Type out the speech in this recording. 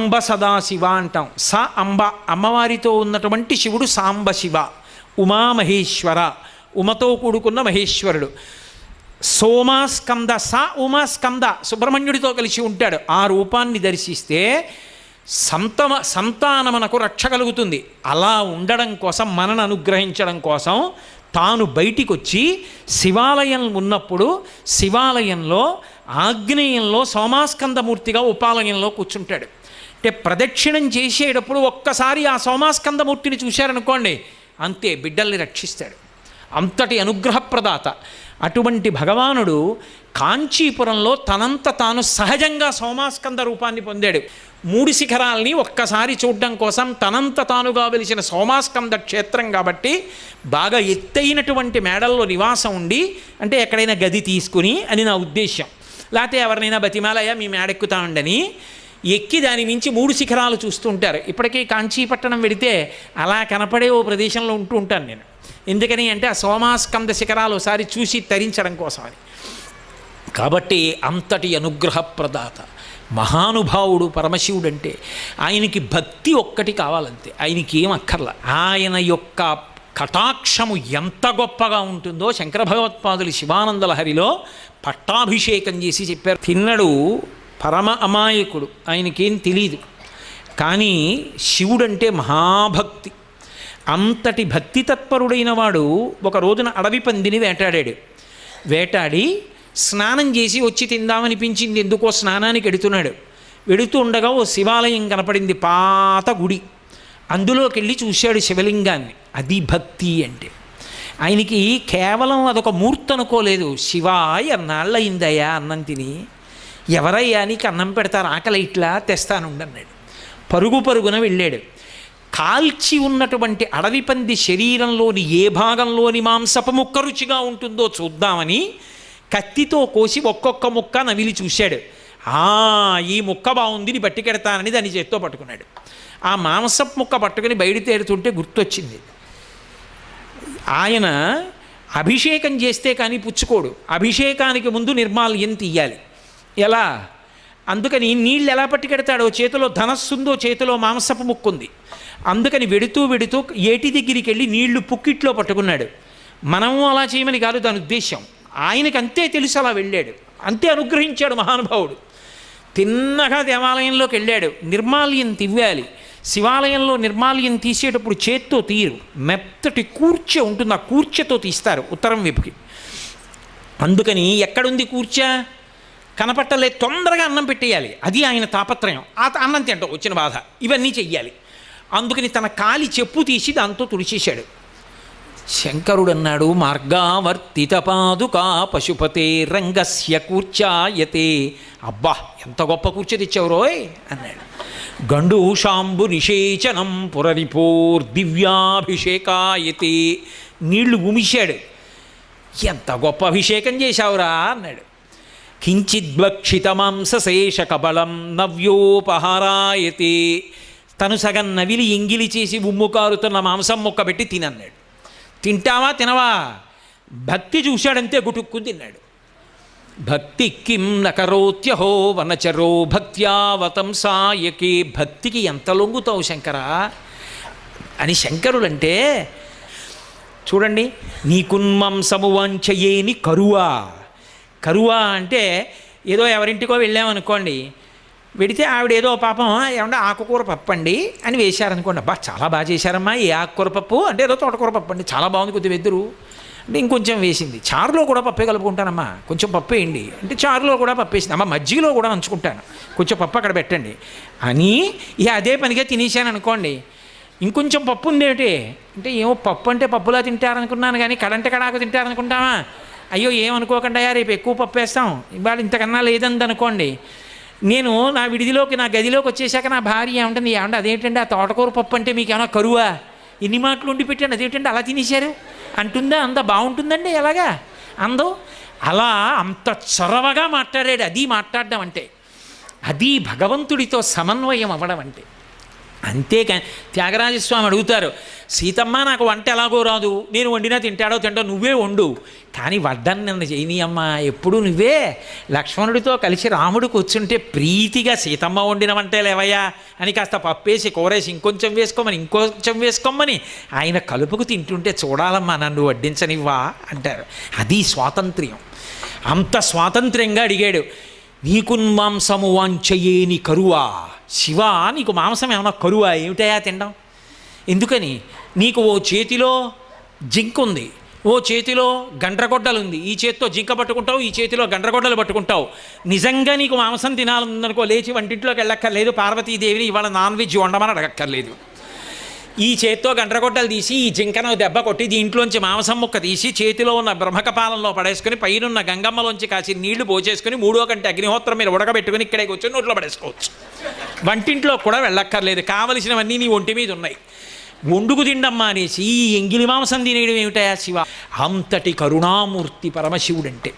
అంబ సదాశివ అంటాం. స అంబ అమ్మవారితో ఉన్నటువంటి శివుడు సాంబ శివ ఉమామహేశ్వర ఉమతో కూడుకున్న మహేశ్వరుడు. సోమాస్కంద స ఉమాస్కంద సుబ్రహ్మణ్యుడితో కలిసి ఉంటాడు. ఆ రూపాన్ని దర్శిస్తే సంతమ సంతానమనకు రక్ష కలుగుతుంది. అలా ఉండడం కోసం మనను అనుగ్రహించడం కోసం తాను బయటికి వచ్చి శివాలయం ఉన్నప్పుడు శివాలయంలో ఆగ్నేయంలో సోమాస్కందమూర్తిగా ఉపాలయంలో కూర్చుంటాడు. అంటే ప్రదక్షిణం చేసేటప్పుడు ఒక్కసారి ఆ సోమాస్కందమూర్తిని చూశారనుకోండి అంతే బిడ్డల్ని రక్షిస్తాడు. అంతటి అనుగ్రహప్రదాత. అటువంటి భగవానుడు కాంచీపురంలో తనంత తాను సహజంగా సోమాస్కంద రూపాన్ని పొందాడు. మూడు శిఖరాల్ని ఒక్కసారి చూడడం కోసం తనంత తానుగా వెలిసిన సోమాస్కంద క్షేత్రం కాబట్టి బాగా ఎత్తైనటువంటి మేడల్లో నివాసం ఉండి అంటే ఎక్కడైనా గది తీసుకుని అని నా ఉద్దేశం లేకపోతే ఎవరినైనా బతిమాలయ్యా మీ మేడెక్కుతా ఉండని ఎక్కి దాని మించి మూడు శిఖరాలు చూస్తూ ఉంటారు. ఇప్పటికీ కాంచీపట్టణం వెడితే అలా కనపడే ఓ ప్రదేశంలో ఉంటూ ఉంటాను నేను. ఎందుకని అంటే ఆ సోమాస్కంద శిఖరాలు ఒకసారి చూసి తరించడం కోసమని కాబట్టి అంతటి అనుగ్రహప్రదాత మహానుభావుడు పరమశివుడు అంటే ఆయనకి భక్తి ఒక్కటి కావాలంతే. ఆయనకి ఏం అక్కర్ల. ఆయన యొక్క కటాక్షము ఎంత గొప్పగా ఉంటుందో శంకర భగవత్పాదులు శివానందల హరిలో పట్టాభిషేకం చేసి చెప్పారు. తిన్నడు పరమ అమాయకుడు. ఆయనకేం తెలియదు కానీ శివుడంటే మహాభక్తి. అంతటి భక్తి తత్పరుడైన వాడు ఒక రోజున అడవి పందిని వేటాడాడు. వేటాడి స్నానం చేసి వచ్చి తిందామనిపించింది. ఎందుకో స్నానానికి ఎడుతున్నాడు. వెడుతూ ఉండగా ఓ శివాలయం కనపడింది. పాత గుడి. అందులోకి వెళ్ళి చూశాడు శివలింగాన్ని. అది భక్తి అంటే. ఆయనకి కేవలం అదొక మూర్తి అనుకోలేదు శివాయ్ అన్నాళ్ళయిందయ్యా అన్నం తిని. ఎవరయ్యా నీకు అన్నం పెడతారు ఆకలి ఇట్లా తెస్తానుండన్నాడు పరుగు పరుగున వెళ్ళాడు. కాల్చి ఉన్నటువంటి అడవి పంది శరీరంలోని ఏ భాగంలోని మాంసపు ముక్క రుచిగా ఉంటుందో చూద్దామని కత్తితో కోసి ఒక్కొక్క ముక్క నవిలి చూశాడు. ఆ ఈ ముక్క బాగుంది నీ బట్టికెడతానని దాని చేత్తో పట్టుకున్నాడు. ఆ మాంసపు ముక్క పట్టుకుని బయట తేరుతుంటే గుర్తొచ్చింది. ఆయన అభిషేకం చేస్తే కానీ పుచ్చుకోడు. అభిషేకానికి ముందు నిర్మాల్యం తీయాలి. ఎలా? అందుకని నీళ్ళు ఎలా పట్టుకెడతాడో చేతిలో ధనస్సుందో చేతిలో మాంసపు ముక్కుంది. అందుకని వెడుతూ వెడుతూ ఏటి దగ్గరికి వెళ్ళి నీళ్ళు పుక్కిట్లో పట్టుకున్నాడు. మనము అలా చేయమని కాదు దాని ఉద్దేశం ఆయనకి అంతే తెలుసు అలా వెళ్ళాడు. అంతే అనుగ్రహించాడు మహానుభావుడు. తిన్నగా దేవాలయంలోకి వెళ్ళాడు. నిర్మాల్యం తివ్వాలి. శివాలయంలో నిర్మాల్యం తీసేటప్పుడు చేత్తో తీరు మెత్తటి కూర్చే ఉంటుంది ఆ కూర్చతో తీస్తారు ఉత్తరం వైపుకి. అందుకని ఎక్కడుంది కూర్చా? కనపట్టలే తొందరగా అన్నం పెట్టేయాలి. అది ఆయన తాపత్రయం. ఆ అన్నం తింటాం వచ్చిన బాధ. ఇవన్నీ చెయ్యాలి. అందుకని తన కాలి చెప్పు తీసి దాంతో తుడిచేశాడు. శంకరుడు అన్నాడు మార్గావర్తిత పాదుకా పశుపతే రంగస్య కూర్చాయతే. అబ్బా ఎంత గొప్ప కూర్చో తెచ్చావురోయ్ అన్నాడు. గండూషాంబు నిషేచనం పురరిపోర్ దివ్యాభిషేకాయతే. నీళ్ళు ఉమిశాడు. ఎంత గొప్ప అభిషేకం చేశావురా! అన్నాడు. కించిద్వక్షిత మాంసశేష కబలం నవ్యోపహారాయతే. తను సగం నవిలి ఎంగిలి చేసి ఉమ్ము కారుతున్న మాంసం ముక్క పెట్టి తినన్నాడు. తింటావా తినవా? భక్తి చూశాడంతే గుటుక్కుని తిన్నాడు. భక్తి కిం నకరోత్యహో వనచరో భక్త్యావతంసాయకే భక్తికి ఎంత లొంగుతావు శంకరా? అని శంకరులంటే చూడండి నీకున్మంసము వంచయేని కరువా. కరువా అంటే ఏదో ఎవరింటికో వెళ్ళామనుకోండి వెడితే ఆవిడ ఏదో పాపం ఏమన్నా ఆకుకూర పప్పు అండి అని వేశారనుకోండి అబ్బా చాలా బాగా చేశారమ్మా ఏ ఆకుకూర పప్పు? అంటే ఏదో తోటకూర పప్పు అండి చాలా బాగుంది కొద్దిగా వెదురు. అంటే ఇంకొంచెం వేసింది చారులో కూడా పప్పే కలుపుకుంటానమ్మా కొంచెం పప్పు వేయండి. అంటే చారులో కూడా పప్పు వేసింది అమ్మ మజ్జిగలో కూడా నంచుకుంటాను కొంచెం పప్పు అక్కడ పెట్టండి. అని ఇక అదే పనిగా తినేసాను అనుకోండి ఇంకొంచెం పప్పు ఉందేమిటి? అంటే ఏమో పప్పు అంటే పప్పులా తింటారనుకున్నాను కానీ కడంటే కడాకు తింటారనుకుంటామా? అయ్యో ఏమనుకోకుండా రేపు ఎక్కువ పప్పు వేస్తాం ఇవాళ ఇంతకన్నా లేదంది అనుకోండి నేను నా విడిదిలోకి నా గదిలోకి వచ్చేసాక నా భార్య ఏమంటుంది ఏమంటే అదేంటండి ఆ తోటకూర పప్పు అంటే మీకు ఏమైనా కరువా? ఎన్ని మాటలు ఉండి పెట్టాను అదేంటంటే అలా తినేశారు? అంటుందా అంత బాగుంటుందండి ఎలాగా? అందో అలా అంత చొరవగా మాట్లాడాడు అది మాట్లాడడం అంటే అది భగవంతుడితో సమన్వయం అవ్వడం అంటే. అంతేకాని త్యాగరాజస్వామి అడుగుతారు సీతమ్మ నాకు వంట ఎలాగో రాదు. నేను వండినా తింటాడో తింటో నువ్వే వండు. కానీ వడ్డని నన్ను చేయని అమ్మ ఎప్పుడు నువ్వే? లక్ష్మణుడితో కలిసి రాముడు కూర్చుంటే ప్రీతిగా సీతమ్మ వండిన వంటే లేవయ్యా అని కాస్త పప్పేసి కూరేసి ఇంకొంచెం వేసుకోమని ఇంకొంచెం వేసుకోమని ఆయన కలుపుకు తింటుంటే చూడాలమ్మా నన్ను వడ్డించనివ్వా అంటారు. అది స్వాతంత్ర్యం. అంత స్వాతంత్ర్యంగా అడిగాడు. నీకు మాంసము వాంచయేని కరువా. శివ నీకు మాంసం ఏమన్నా కరువా? ఏమిటయా తినడం ఎందుకని? నీకు ఓ చేతిలో జింక్ ఉంది ఓ చేతిలో గండ్రగొడ్డలు ఉంది ఈ చేతితో జింక పట్టుకుంటావు ఈ చేతిలో గండ్రగొడ్డలు పట్టుకుంటావు. నిజంగా నీకు మాంసం తినాలనుకో లేచి వంటింట్లోకి వెళ్ళక్కర్లేదు. పార్వతీదేవిని ఇవాళ నాన్ వెజ్ వండమని అడగక్కర్లేదు. ఈ చేత్తో గండ్రగొడ్డలు తీసి ఈ జింకను దెబ్బ కొట్టి దీంట్లోంచి మాంసం ముక్క తీసి చేతిలో ఉన్న బ్రహ్మకపాలంలో పడేసుకుని పైనున్న గంగమ్మలోంచి కాసి నీళ్ళు పోచేసుకుని మూడో కంటే అగ్నిహోత్రం మీద ఉడకబెట్టుకుని ఇక్కడే కూర్చొని నోట్లో పడేసుకోవచ్చు. వంటింట్లో కూడా వెళ్ళక్కర్లేదు. కావలసినవన్నీ నీ ఒంటి మీద ఉన్నాయి. వండుకు తిండమ్మా అనేసి ఈ ఎంగిలి మాంసం తినేయడం ఏమిటయా శివ? అంతటి కరుణామూర్తి పరమశివుడంటే.